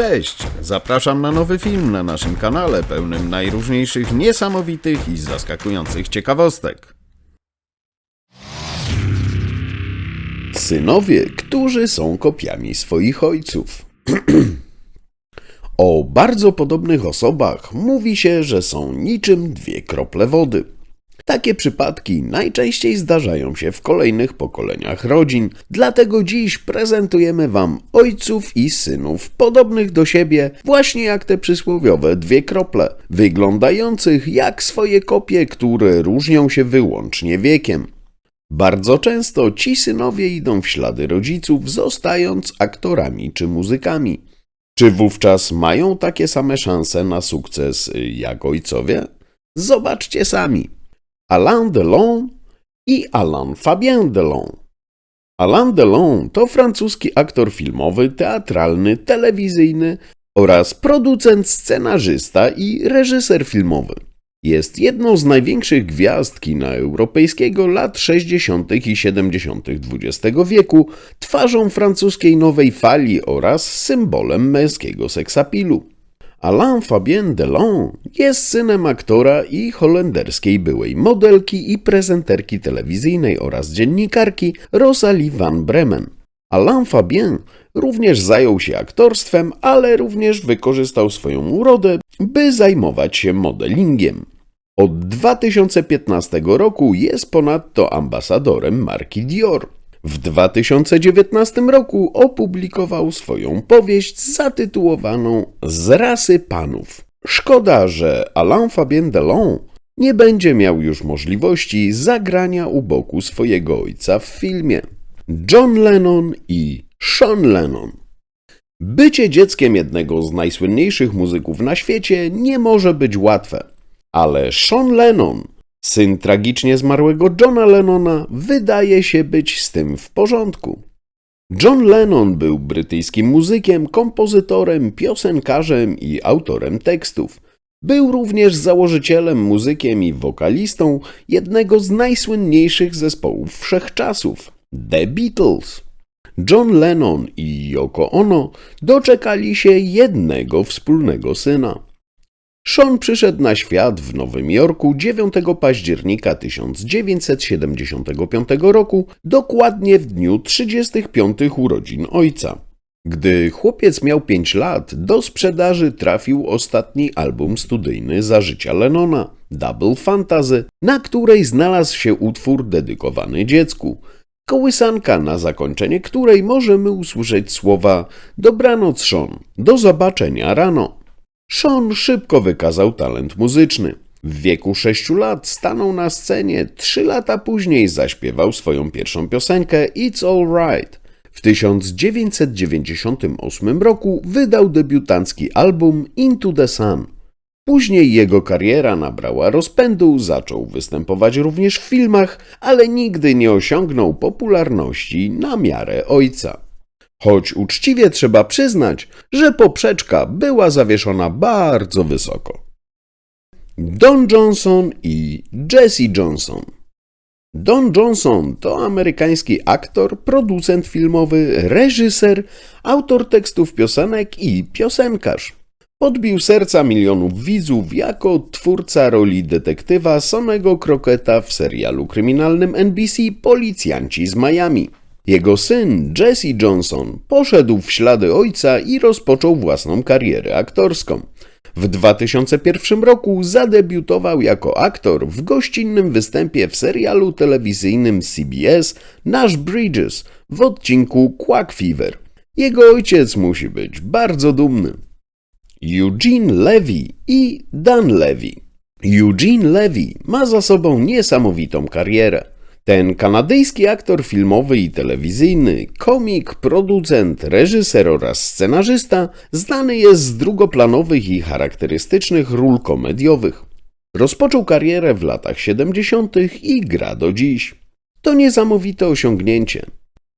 Cześć! Zapraszam na nowy film na naszym kanale pełnym najróżniejszych niesamowitych i zaskakujących ciekawostek. Synowie, którzy są kopiami swoich ojców. o bardzo podobnych osobach mówi się, że są niczym dwie krople wody. Takie przypadki najczęściej zdarzają się w kolejnych pokoleniach rodzin, dlatego dziś prezentujemy Wam ojców i synów podobnych do siebie, właśnie jak te przysłowiowe dwie krople, wyglądających jak swoje kopie, które różnią się wyłącznie wiekiem. Bardzo często ci synowie idą w ślady rodziców, zostając aktorami czy muzykami. Czy wówczas mają takie same szanse na sukces jak ojcowie? Zobaczcie sami. Alain Delon i Alain Fabien Delon. Alain Delon to francuski aktor filmowy, teatralny, telewizyjny oraz producent, scenarzysta i reżyser filmowy. Jest jedną z największych gwiazd kina europejskiego lat 60. i 70. XX wieku, twarzą francuskiej nowej fali oraz symbolem męskiego seksapilu. Alain Fabien Delon jest synem aktora i holenderskiej byłej modelki i prezenterki telewizyjnej oraz dziennikarki Rosalie van Bremen. Alain Fabien również zajął się aktorstwem, ale również wykorzystał swoją urodę, by zajmować się modelingiem. Od 2015 roku jest ponadto ambasadorem marki Dior. W 2019 roku opublikował swoją powieść zatytułowaną Z rasy panów. Szkoda, że Alain Fabien Delon nie będzie miał już możliwości zagrania u boku swojego ojca w filmie. John Lennon i Sean Lennon. Bycie dzieckiem jednego z najsłynniejszych muzyków na świecie nie może być łatwe, ale Sean Lennon Syn tragicznie zmarłego Johna Lennona wydaje się być z tym w porządku. John Lennon był brytyjskim muzykiem, kompozytorem, piosenkarzem i autorem tekstów. Był również założycielem, muzykiem i wokalistą jednego z najsłynniejszych zespołów wszechczasów The Beatles. John Lennon i Yoko Ono doczekali się jednego wspólnego syna. Sean przyszedł na świat w Nowym Jorku 9 października 1975 roku, dokładnie w dniu 35 urodzin ojca. Gdy chłopiec miał 5 lat, do sprzedaży trafił ostatni album studyjny za życia Lennona, Double Fantasy, na której znalazł się utwór dedykowany dziecku. Kołysanka, na zakończenie której możemy usłyszeć słowa Dobranoc Sean, do zobaczenia rano. Sean szybko wykazał talent muzyczny. W wieku 6 lat stanął na scenie, trzy lata później zaśpiewał swoją pierwszą piosenkę It's Alright. W 1998 roku wydał debiutancki album Into the Sun. Później jego kariera nabrała rozpędu, zaczął występować również w filmach, ale nigdy nie osiągnął popularności na miarę ojca. Choć uczciwie trzeba przyznać, że poprzeczka była zawieszona bardzo wysoko. Don Johnson i Jesse Johnson. Don Johnson to amerykański aktor, producent filmowy, reżyser, autor tekstów piosenek i piosenkarz. Podbił serca milionów widzów jako twórca roli detektywa samego Kroketa w serialu kryminalnym NBC Policjanci z Miami. Jego syn, Jesse Johnson, poszedł w ślady ojca i rozpoczął własną karierę aktorską. W 2001 roku zadebiutował jako aktor w gościnnym występie w serialu telewizyjnym CBS Nash Bridges w odcinku Quack Fever. Jego ojciec musi być bardzo dumny. Eugene Levy i Dan Levy. Eugene Levy ma za sobą niesamowitą karierę. Ten kanadyjski aktor filmowy i telewizyjny, komik, producent, reżyser oraz scenarzysta znany jest z drugoplanowych i charakterystycznych ról komediowych. Rozpoczął karierę w latach 70. i gra do dziś. To niesamowite osiągnięcie.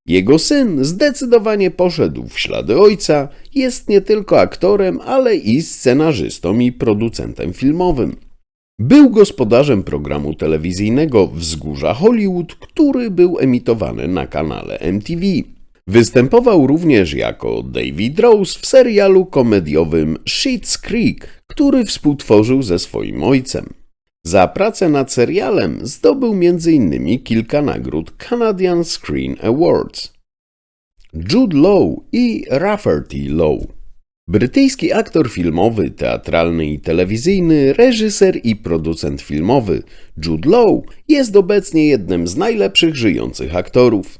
Jego syn zdecydowanie poszedł w ślady ojca, jest nie tylko aktorem, ale i scenarzystą i producentem filmowym. Był gospodarzem programu telewizyjnego Wzgórza Hollywood, który był emitowany na kanale MTV. Występował również jako David Rose w serialu komediowym Schitt's Creek, który współtworzył ze swoim ojcem. Za pracę nad serialem zdobył m.in. kilka nagród Canadian Screen Awards. Jude Law i Rafferty Law Brytyjski aktor filmowy, teatralny i telewizyjny, reżyser i producent filmowy Jude Law jest obecnie jednym z najlepszych żyjących aktorów.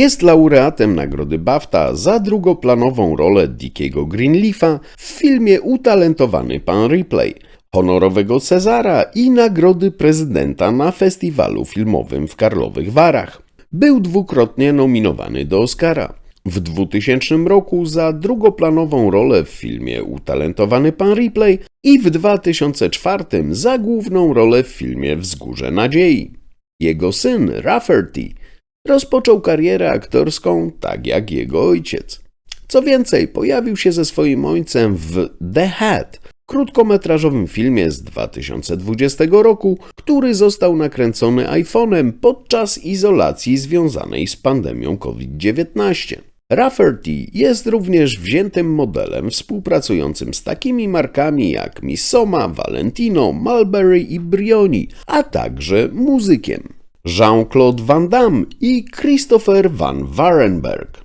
Jest laureatem nagrody BAFTA za drugoplanową rolę Dickiego Greenleafa w filmie Utalentowany Pan Ripley, honorowego Cezara i nagrody prezydenta na festiwalu filmowym w Karlowych Warach. Był dwukrotnie nominowany do Oscara. W 2000 roku za drugoplanową rolę w filmie Utalentowany Pan Ripley i w 2004 za główną rolę w filmie Wzgórze Nadziei. Jego syn Rafferty rozpoczął karierę aktorską tak jak jego ojciec. Co więcej, pojawił się ze swoim ojcem w The Hat, krótkometrażowym filmie z 2020 roku, który został nakręcony iPhone'em podczas izolacji związanej z pandemią COVID-19. Rafferty jest również wziętym modelem współpracującym z takimi markami jak Missoma, Valentino, Mulberry i Brioni, a także muzykiem Jean-Claude Van Damme i Christopher Van Warenberg.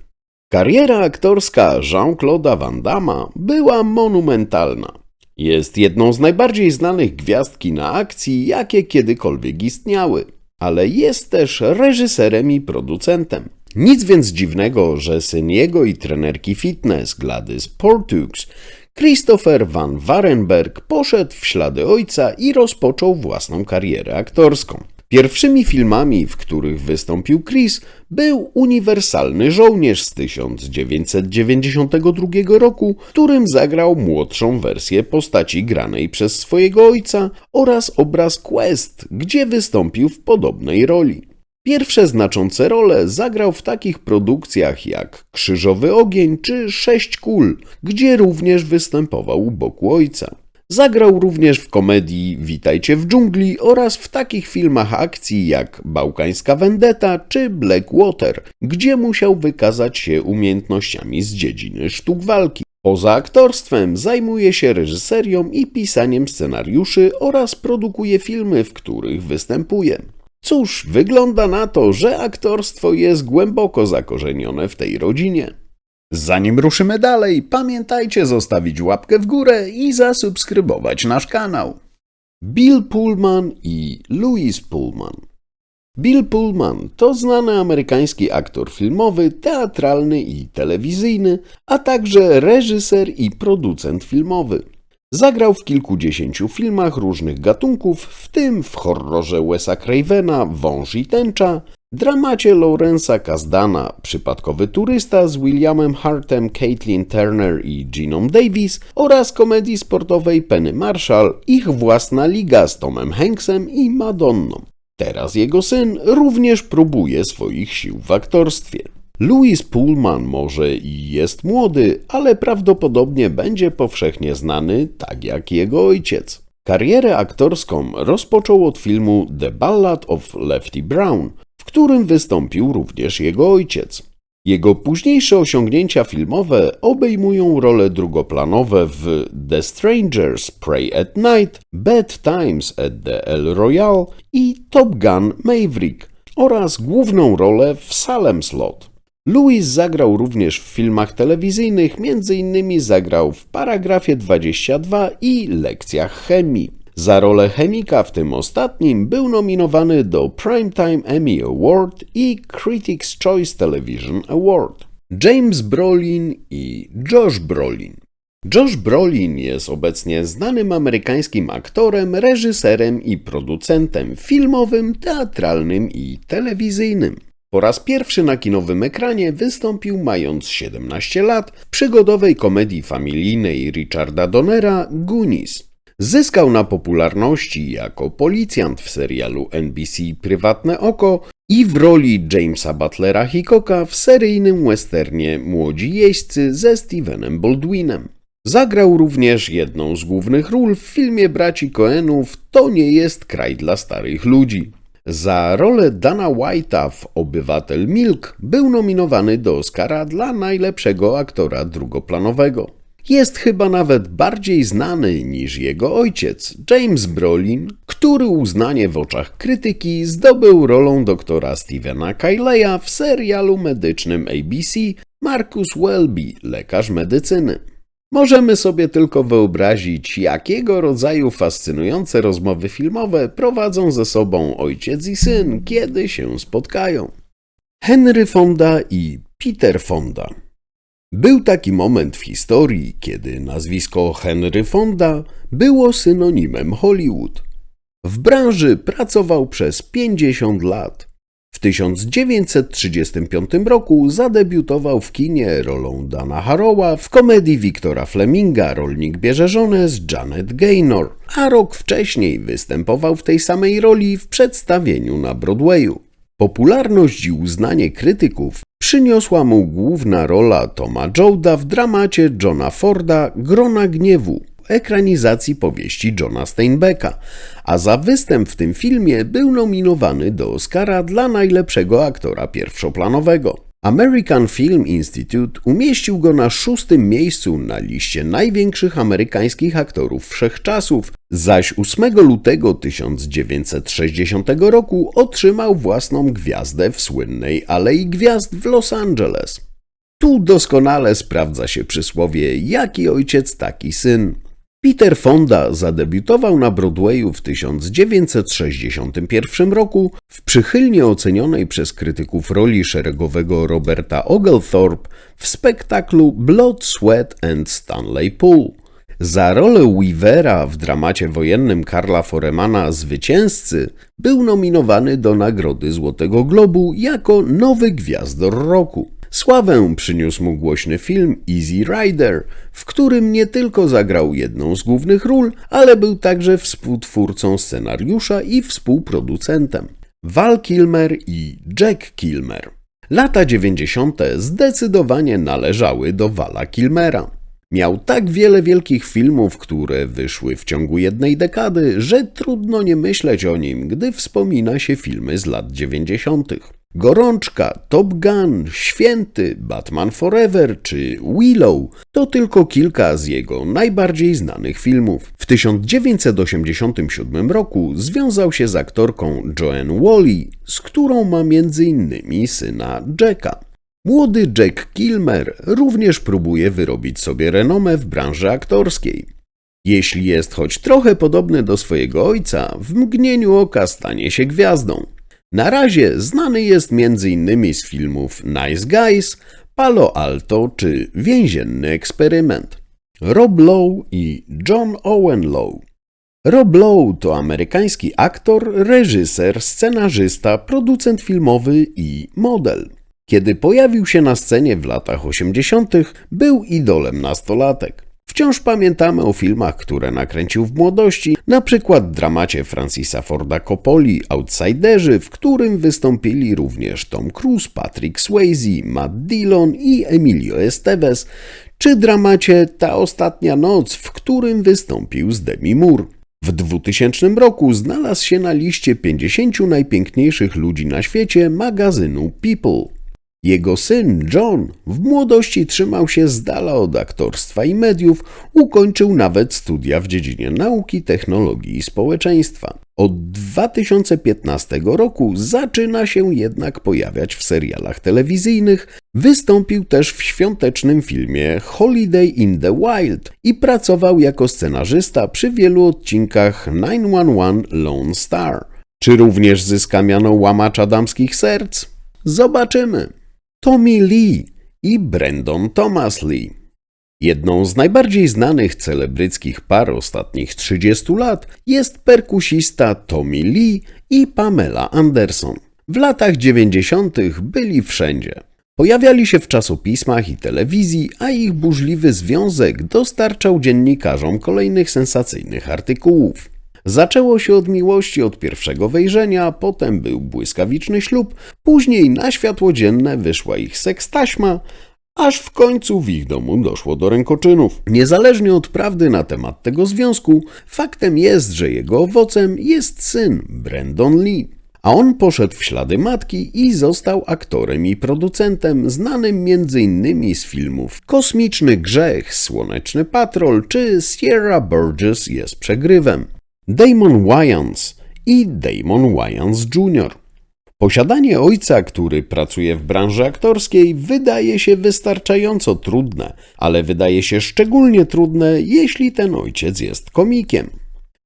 Kariera aktorska Jean-Claude'a Van Damme'a była monumentalna. Jest jedną z najbardziej znanych gwiazd kina akcji, jakie kiedykolwiek istniały, ale jest też reżyserem i producentem. Nic więc dziwnego, że syn jego i trenerki fitness Gladys Portux, Christopher Van Warenberg, poszedł w ślady ojca i rozpoczął własną karierę aktorską. Pierwszymi filmami, w których wystąpił Chris, był Uniwersalny Żołnierz z 1992 roku, którym zagrał młodszą wersję postaci granej przez swojego ojca oraz obraz Quest, gdzie wystąpił w podobnej roli. Pierwsze znaczące role zagrał w takich produkcjach jak Krzyżowy Ogień czy Sześć Kul, gdzie również występował u boku ojca. Zagrał również w komedii Witajcie w dżungli oraz w takich filmach akcji jak Bałkańska Vendetta czy Blackwater, gdzie musiał wykazać się umiejętnościami z dziedziny sztuk walki. Poza aktorstwem zajmuje się reżyserią i pisaniem scenariuszy oraz produkuje filmy, w których występuje. Cóż, wygląda na to, że aktorstwo jest głęboko zakorzenione w tej rodzinie. Zanim ruszymy dalej, pamiętajcie zostawić łapkę w górę i zasubskrybować nasz kanał. Bill Pullman i Louis Pullman. Bill Pullman to znany amerykański aktor filmowy, teatralny i telewizyjny, a także reżyser i producent filmowy. Zagrał w kilkudziesięciu filmach różnych gatunków, w tym w horrorze Wesa Cravena Wąż i Tęcza, dramacie Lawrence'a Kasdana Przypadkowy turysta z Williamem Hartem, Caitlin Turner i Giną Davis oraz komedii sportowej Penny Marshall Ich własna liga z Tomem Hanksem i Madonną. Teraz jego syn również próbuje swoich sił w aktorstwie. Louis Pullman może i jest młody, ale prawdopodobnie będzie powszechnie znany tak jak jego ojciec. Karierę aktorską rozpoczął od filmu The Ballad of Lefty Brown, w którym wystąpił również jego ojciec. Jego późniejsze osiągnięcia filmowe obejmują role drugoplanowe w The Strangers Pray at Night, Bad Times at the El Royale i Top Gun Maverick oraz główną rolę w Salem Slot. Louis zagrał również w filmach telewizyjnych, m.in. zagrał w Paragrafie 22 i Lekcjach chemii. Za rolę chemika w tym ostatnim był nominowany do Primetime Emmy Award i Critics' Choice Television Award. James Brolin i Josh Brolin. Josh Brolin jest obecnie znanym amerykańskim aktorem, reżyserem i producentem filmowym, teatralnym i telewizyjnym. Po raz pierwszy na kinowym ekranie wystąpił mając 17 lat w przygodowej komedii familijnej Richarda Donnera Goonies. Zyskał na popularności jako policjant w serialu NBC Prywatne Oko i w roli Jamesa Butlera Hickocka w seryjnym westernie Młodzi Jeźdźcy ze Stevenem Baldwinem. Zagrał również jedną z głównych ról w filmie braci Coenów To nie jest kraj dla starych ludzi. Za rolę Dana White'a w Obywatel Milk był nominowany do Oscara dla najlepszego aktora drugoplanowego. Jest chyba nawet bardziej znany niż jego ojciec, James Brolin, który uznanie w oczach krytyki zdobył rolą doktora Stevena Kyleya w serialu medycznym ABC Marcus Welby, lekarz medycyny. Możemy sobie tylko wyobrazić, jakiego rodzaju fascynujące rozmowy filmowe prowadzą ze sobą ojciec i syn, kiedy się spotkają. Henry Fonda i Peter Fonda. Był taki moment w historii, kiedy nazwisko Henry Fonda było synonimem Hollywood. W branży pracował przez 50 lat. W 1935 roku zadebiutował w kinie rolą Dana Harrowa w komedii Wiktora Fleminga Rolnik bierze żonę z Janet Gaynor, a rok wcześniej występował w tej samej roli w przedstawieniu na Broadwayu. Popularność i uznanie krytyków przyniosła mu główna rola Toma Joada w dramacie Johna Forda Grona Gniewu, ekranizacji powieści Johna Steinbecka, a za występ w tym filmie był nominowany do Oscara dla najlepszego aktora pierwszoplanowego. American Film Institute umieścił go na szóstym miejscu na liście największych amerykańskich aktorów wszechczasów, zaś 8 lutego 1960 roku otrzymał własną gwiazdę w słynnej Alei Gwiazd w Los Angeles. Tu doskonale sprawdza się przysłowie jaki ojciec, taki syn. Peter Fonda zadebiutował na Broadwayu w 1961 roku w przychylnie ocenionej przez krytyków roli szeregowego Roberta Oglethorpe w spektaklu Blood, Sweat and Stanley Pool. Za rolę Weavera w dramacie wojennym Karla Foremana Zwycięzcy był nominowany do Nagrody Złotego Globu jako nowy gwiazdor roku. Sławę przyniósł mu głośny film Easy Rider, w którym nie tylko zagrał jedną z głównych ról, ale był także współtwórcą scenariusza i współproducentem. Val Kilmer i Jack Kilmer. Lata 90. zdecydowanie należały do Vala Kilmera. Miał tak wiele wielkich filmów, które wyszły w ciągu jednej dekady, że trudno nie myśleć o nim, gdy wspomina się filmy z lat 90. Gorączka, Top Gun, Święty, Batman Forever czy Willow to tylko kilka z jego najbardziej znanych filmów. W 1987 roku związał się z aktorką Joanne Wally, z którą ma m.in. syna Jacka. Młody Jack Kilmer również próbuje wyrobić sobie renomę w branży aktorskiej. Jeśli jest choć trochę podobny do swojego ojca, w mgnieniu oka stanie się gwiazdą. Na razie znany jest m.in. z filmów Nice Guys, Palo Alto czy Więzienny eksperyment. Rob Lowe i John Owen Lowe. Rob Lowe to amerykański aktor, reżyser, scenarzysta, producent filmowy i model. Kiedy pojawił się na scenie w latach 80., był idolem nastolatek. Wciąż pamiętamy o filmach, które nakręcił w młodości, na przykład dramacie Francisa Forda Coppoli Outsiderzy, w którym wystąpili również Tom Cruise, Patrick Swayze, Matt Dillon i Emilio Estevez, czy dramacie Ta ostatnia noc, w którym wystąpił z Demi Moore. W 2000 roku znalazł się na liście 50 najpiękniejszych ludzi na świecie magazynu People. Jego syn John w młodości trzymał się z dala od aktorstwa i mediów, ukończył nawet studia w dziedzinie nauki, technologii i społeczeństwa. Od 2015 roku zaczyna się jednak pojawiać w serialach telewizyjnych, wystąpił też w świątecznym filmie Holiday in the Wild i pracował jako scenarzysta przy wielu odcinkach 911 Lone Star. Czy również zyska miano łamacza damskich serc? Zobaczymy. Tommy Lee i Brandon Thomas Lee. Jedną z najbardziej znanych celebryckich par ostatnich 30 lat jest perkusista Tommy Lee i Pamela Anderson. W latach 90. byli wszędzie. Pojawiali się w czasopismach i telewizji, a ich burzliwy związek dostarczał dziennikarzom kolejnych sensacyjnych artykułów. Zaczęło się od miłości od pierwszego wejrzenia, potem był błyskawiczny ślub, później na światło dzienne wyszła ich sekstaśma, aż w końcu w ich domu doszło do rękoczynów. Niezależnie od prawdy na temat tego związku, faktem jest, że jego owocem jest syn Brandon Lee. a on poszedł w ślady matki i został aktorem i producentem znanym m.in. z filmów Kosmiczny Grzech, Słoneczny Patrol czy Sierra Burgess jest przegrywem. Damon Wayans i Damon Wayans Jr. Posiadanie ojca, który pracuje w branży aktorskiej, wydaje się wystarczająco trudne, ale wydaje się szczególnie trudne, jeśli ten ojciec jest komikiem.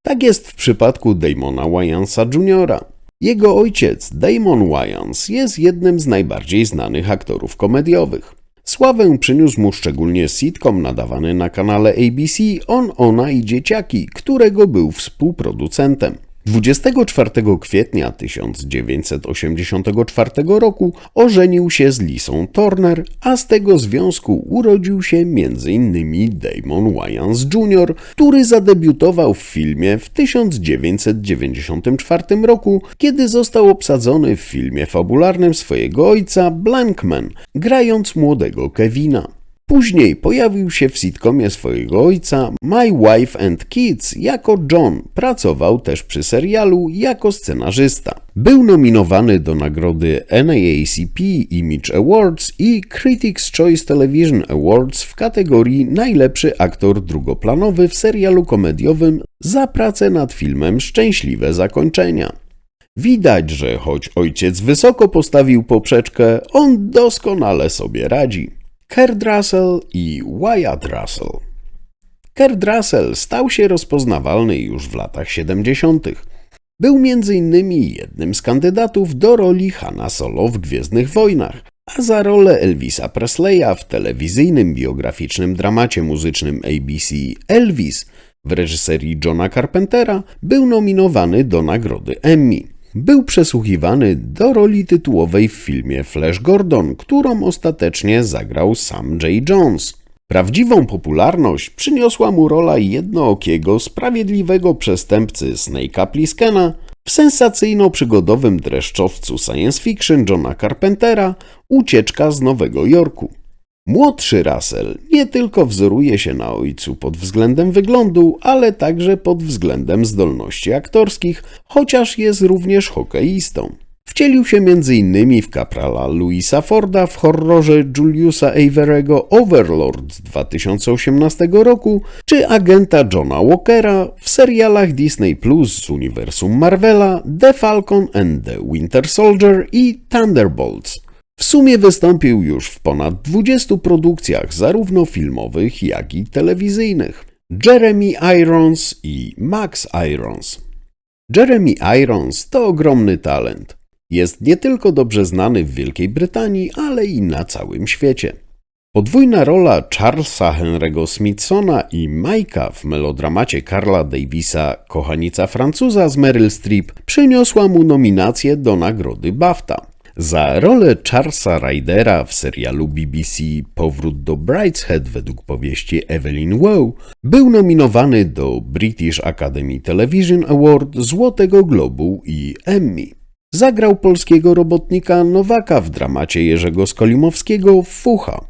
Tak jest w przypadku Damona Wayansa Jr. Jego ojciec, Damon Wayans, jest jednym z najbardziej znanych aktorów komediowych. Sławę przyniósł mu szczególnie sitcom nadawany na kanale ABC On, Ona i Dzieciaki, którego był współproducentem. 24 kwietnia 1984 roku ożenił się z Lisą Turner, a z tego związku urodził się m.in. Damon Wayans Jr., który zadebiutował w filmie w 1994 roku, kiedy został obsadzony w filmie fabularnym swojego ojca Blankman, grając młodego Kevina. Później pojawił się w sitcomie swojego ojca My Wife and Kids jako John. Pracował też przy serialu jako scenarzysta. Był nominowany do nagrody NAACP Image Awards i Critics' Choice Television Awards w kategorii Najlepszy aktor drugoplanowy w serialu komediowym za pracę nad filmem Szczęśliwe zakończenia. Widać, że choć ojciec wysoko postawił poprzeczkę, on doskonale sobie radzi. Kurt Russell i Wyatt Russell. Kurt Russell stał się rozpoznawalny już w latach 70. Był m.in. jednym z kandydatów do roli Hanna Solo w Gwiezdnych Wojnach, a za rolę Elvisa Presleya w telewizyjnym biograficznym dramacie muzycznym ABC Elvis w reżyserii Johna Carpentera był nominowany do nagrody Emmy. Był przesłuchiwany do roli tytułowej w filmie Flash Gordon, którą ostatecznie zagrał sam J. Jones. Prawdziwą popularność przyniosła mu rola jednookiego, sprawiedliwego przestępcy Snake'a Pliskena w sensacyjno-przygodowym dreszczowcu science fiction Johna Carpentera Ucieczka z Nowego Jorku. Młodszy Russell nie tylko wzoruje się na ojcu pod względem wyglądu, ale także pod względem zdolności aktorskich, chociaż jest również hokeistą. Wcielił się m.in. w kaprala Louisa Forda w horrorze Juliusa Averego Overlord z 2018 roku, czy agenta Johna Walkera w serialach Disney Plus z uniwersum Marvela The Falcon and the Winter Soldier i Thunderbolts. W sumie wystąpił już w ponad 20 produkcjach, zarówno filmowych, jak i telewizyjnych. Jeremy Irons i Max Irons. Jeremy Irons to ogromny talent. Jest nie tylko dobrze znany w Wielkiej Brytanii, ale i na całym świecie. Podwójna rola Charlesa Henry'ego Smithsona i Mike'a w melodramacie Carla Davisa Kochanica Francuza z Meryl Streep przyniosła mu nominację do nagrody BAFTA. Za rolę Charlesa Rydera w serialu BBC Powrót do Brideshead według powieści Evelyn Waugh był nominowany do British Academy Television Award, Złotego Globu i Emmy. Zagrał polskiego robotnika Nowaka w dramacie Jerzego Skolimowskiego Fucha.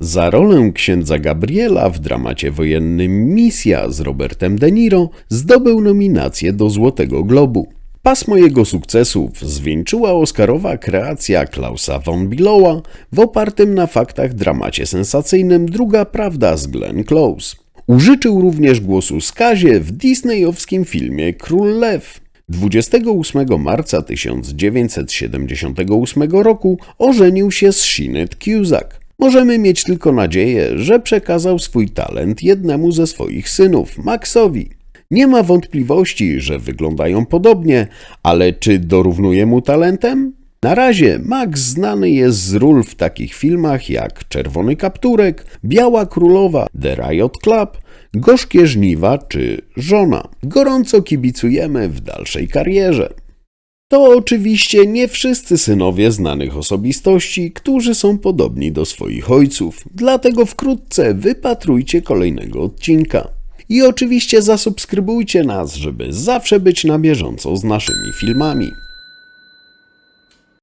Za rolę księdza Gabriela w dramacie wojennym Misja z Robertem De Niro zdobył nominację do Złotego Globu. Pasmo jego sukcesów zwieńczyła Oscarowa kreacja Klausa von Bilowa w opartym na faktach dramacie sensacyjnym Druga Prawda z Glenn Close. Użyczył również głosu Skazie w disneyowskim filmie Król Lew. 28 marca 1978 roku ożenił się z Sinead Cusack. Możemy mieć tylko nadzieję, że przekazał swój talent jednemu ze swoich synów, Maxowi. Nie ma wątpliwości, że wyglądają podobnie, ale czy dorównuje mu talentem? Na razie Max znany jest z ról w takich filmach jak Czerwony Kapturek, Biała Królowa, The Riot Club, Gorzkie Żniwa czy Żona. Gorąco kibicujemy w dalszej karierze. To oczywiście nie wszyscy synowie znanych osobistości, którzy są podobni do swoich ojców, dlatego wkrótce wypatrujcie kolejnego odcinka. I oczywiście zasubskrybujcie nas, żeby zawsze być na bieżąco z naszymi filmami.